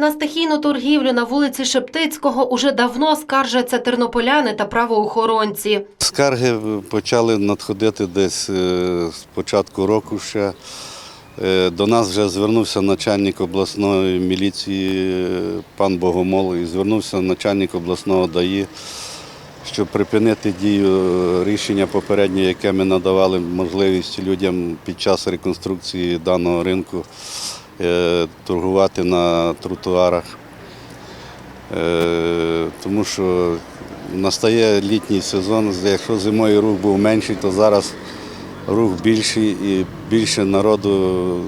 На стихійну торгівлю на вулиці Шептицького уже давно скаржаться тернополяни та правоохоронці. Скарги почали надходити десь е, з початку року ще. Е, До нас вже звернувся начальник обласної міліції е, пан Богомол і звернувся начальник обласного ДАІ, щоб припинити дію рішення попереднє, яке ми надавали можливість людям під час реконструкції даного ринку е, торгувати на тротуарах. Е, Тому що настає літній сезон, якщо зимою рух був менший, то зараз рух більший і більше народу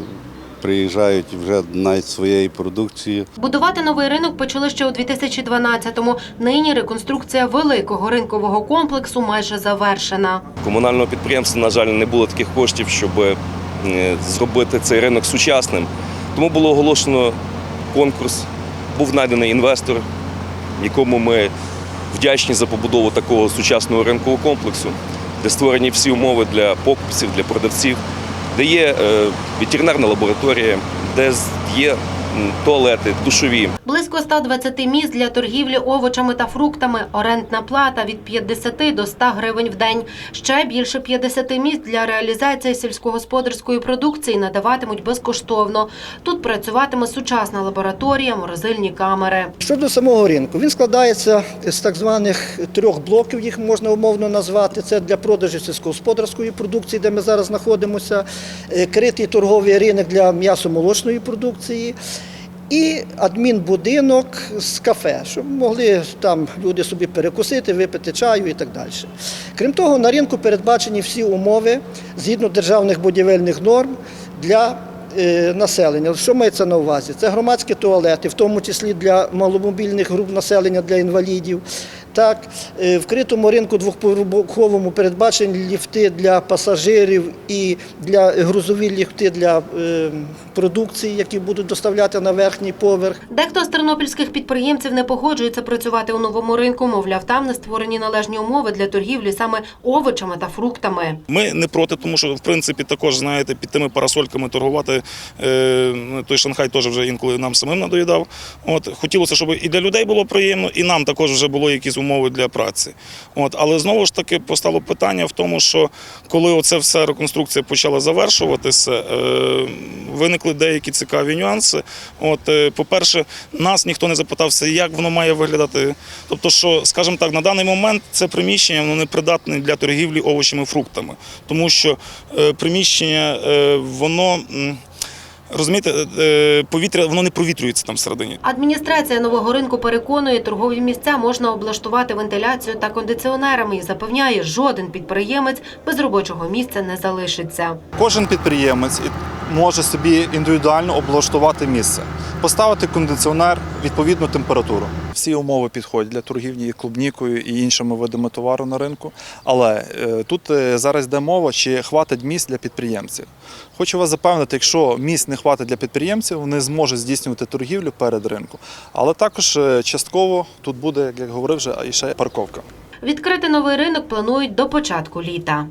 приїжджають вже навіть своєю продукцією. Будувати новий ринок почали ще у 2012-му. Нині реконструкція великого ринкового комплексу майже завершена. Комунального підприємства, на жаль, не було таких коштів, щоб е, зробити цей ринок сучасним. Тому було оголошено конкурс, був знайдений інвестор, якому ми вдячні за побудову такого сучасного ринкового комплексу, де створені всі умови для покупців, для продавців, де є е, ветеринарна лабораторія, де є туалети, душові. Близько 120 місць для торгівлі овочами та фруктами. Орендна плата від 50 до 100 гривень в день. Ще більше 50 місць для реалізації сільськогосподарської продукції надаватимуть безкоштовно. Тут працюватиме сучасна лабораторія, морозильні камери. Щодо самого ринку, він складається з так званих трьох блоків, їх можна умовно назвати. Це для продажу сільськогосподарської продукції, де ми зараз знаходимося, е, критий торговий ринок для м'ясо-молочної продукції. І адмінбудинок з кафе, щоб могли там люди собі перекусити, випити чаю і так далі. Крім того, на ринку передбачені всі умови згідно державних будівельних норм для е, населення. Що мається на увазі? Це громадські туалети, в тому числі для маломобільних груп населення, для інвалідів. Так, е, в критому ринку двохповерховому передбачені ліфти для пасажирів і для грузові ліфти для е, продукції, які будуть доставляти на верхній поверх. Дехто з тернопільських підприємців не погоджується працювати у новому ринку. Мовляв, там не створені належні умови для торгівлі саме овочами та фруктами. Ми не проти, тому що в принципі також знаєте, під тими парасольками торгувати. Е, той Шанхай теж вже інколи нам самим надоїдав. От хотілося, щоб і для людей було приємно, і нам також вже було якісь умови для праці. От, але знову ж таки постало питання в тому, що коли оце все реконструкція почала завершуватися, е, виникли деякі цікаві нюанси. От, е, по-перше, нас ніхто не запитався, як воно має виглядати. Тобто, що, скажімо так, на даний момент це приміщення воно не придатне для торгівлі овочами і фруктами, тому що е, приміщення е, воно. Розумієте, е, повітря воно не провітрюється там всередині. Адміністрація нового ринку переконує, торгові місця можна облаштувати вентиляцію та кондиціонерами і запевняє, жоден підприємець без робочого місця не залишиться. Кожен підприємець може собі індивідуально облаштувати місце, поставити кондиціонер, відповідну температуру. Всі умови підходять для торгівлі і клубнікою і іншими видами товару на ринку. Але е, тут е, зараз йде мова, чи хватить місць для підприємців. Хочу вас запевнити, якщо місць не хватить для підприємців, вони зможуть здійснювати торгівлю перед ринком. Але також е, частково тут буде, як говорив вже, і ще парковка. Відкрити новий ринок планують до початку літа.